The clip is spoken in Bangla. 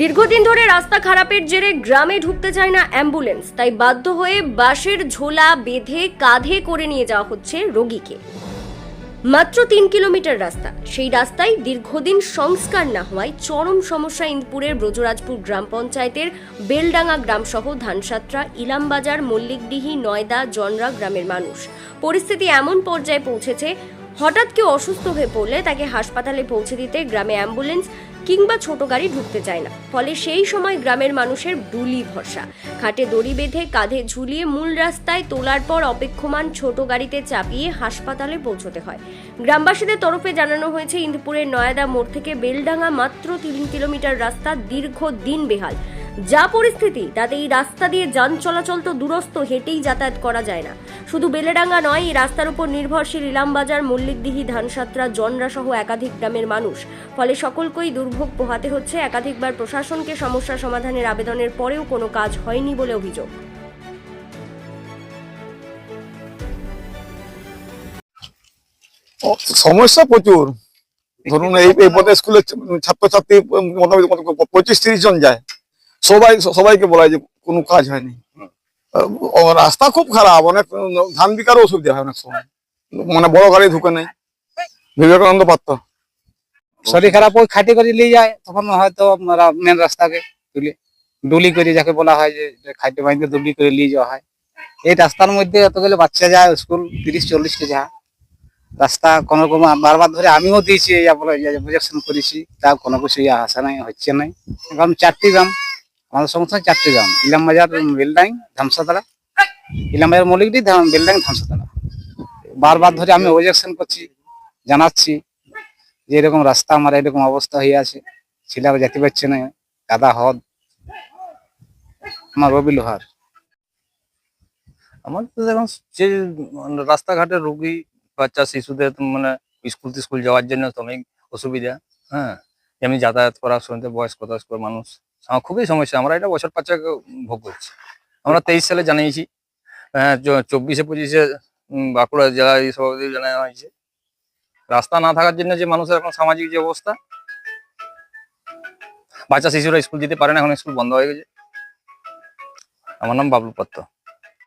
দীর্ঘদিন ধরে রাস্তা খারাপের জেরে গ্রামে ঢুকতে চায় না অ্যাম্বুলেন্স, তাই বাধ্য হয়ে বাঁশের ঝোলা বেঁধে কাঁধে করে নিয়ে যাওয়া হচ্ছে রোগীকে। মাত্র তিন কিলোমিটার রাস্তা, সেই রাস্তায় দীর্ঘদিন সংস্কার না হওয়ায় চরম সমস্যা ইন্দপুরের ব্রজরাজপুর গ্রাম পঞ্চায়েতের বেলডাঙ্গা গ্রামসহ ধানসাত্রা, ইলামবাজার, মল্লিকডিহি, নয়দা, জনরা গ্রামের মানুষ। পরিস্থিতি এমন পর্যায়ে পৌঁছেছে, হঠাৎ কেউ অসুস্থ হয়ে পড়লে তাকে হাসপাতালে পৌঁছে দিতে গ্রামে অ্যাম্বুলেন্স কিংবা ছোট গাড়ি ঢুকতে চায় না। ফলে সেই সময় গ্রামের মানুষের ডুলি ভরসা। খাটে দড়ি বেঁধে কাঁধে ঝুলিয়ে মূল রাস্তায় তোলার পর অপেক্ষমান ছোট গাড়িতে চাপিয়ে হাসপাতালে পৌঁছতে হয়। গ্রামবাসীদের তরফে জানানো হয়েছে, ইন্দপুরের নয়াদা মোড় থেকে বেলডাঙ্গা মাত্র তিন কিলোমিটার রাস্তা দীর্ঘ দিন বেহাল। যা পরিস্থিতি তাতে এই রাস্তা দিয়ে যান চলাচল তো দূরস্থ হেঁটেই যাতায়াত করা যায় না। শুধু বেলেডাঙ্গা নয়, এই রাস্তার উপর নির্ভরশীল ইলামবাজার, মল্লিকদিহি, ধানসাত্রা জনরা সহ একাধিক গ্রামের মানুষ। ফলে সকলকেই দুর্ভোগ পোহাতে হচ্ছে, একাধিকবার প্রশাসনকে সমস্যা সমাধানের আবেদনের পরেও কোনো কাজ হয়নি বলে অভিযোগ। সমস্যা প্রচুর। ধরুন এই পথে স্কুলের ছাত্রছাত্রী মোটামুটি পঁচিশ তিরিশ জন যায়। সবাই সবাইকে বলা হয় যে কোনো কাজ হয়নি ও, রাস্তা খুব খারাপ অনেক ধান বিকারও অসুবিধা হয় অনেক সময় মানে বড় গাড়ি ঢুকে নেই বিবেকানন্দ পাত্র শরীর খারাপ ওই খাটি করে নিয়ে যায় তখন হয়তো মেন রাস্তাকে তুলে ডুলি করে যাকে বলা হয় যে যে খাইতে বাইতে ডুলি করে নিয়ে যাওয়া হয় এই রাস্তার মধ্যে এতগুলো বাচ্চা যায় স্কুল তিরিশ চল্লিশটা যা রাস্তা কোনো রকম বারবার ধরে আমিও দিয়েছি অবজেকশন করেছি তা কোনো কিছু ইয়ে আসা নাই হচ্ছে নাই কারণ চারটি গ্রাম আমাদের চারটি গ্রাম ইলাম বাজার বেলডাং ধামসাতলা ইলাম বাজার মলিকটি বেলডাং ধামসাতলা বারবার ধরে আমি অবজেকশন করছি, জানাচ্ছি যে এরকম রাস্তা আমার এরকম অবস্থা হয়ে আছে। ছেলেরা যেতে পারছে না কাদা হদ। আমার রবি লোহার। আমার তো দেখুন, যে রাস্তাঘাটে রুগী, বাচ্চা, শিশুদের মানে স্কুল টিস্কুল যাওয়ার জন্য তো অনেক অসুবিধা হ্যাঁ। এমনি যাতায়াত করার শুনতে বয়স্ক মানুষ। খুবই সমস্যা, আমরা এটা বছর পাঁচেক ভোগ করছি। আমরা তেইশ সালে জানিয়েছি হ্যাঁ চব্বিশে পঁচিশে বাঁকুড়া জেলা সভাপতি জানানো হয়েছে রাস্তা না থাকার জন্য যে মানুষের এখন সামাজিক যে অবস্থা, বাচ্চা শিশুরা স্কুল যেতে পারে না, এখন স্কুল বন্ধ হয়ে গেছে। আমার নাম বাবলু পাত্র।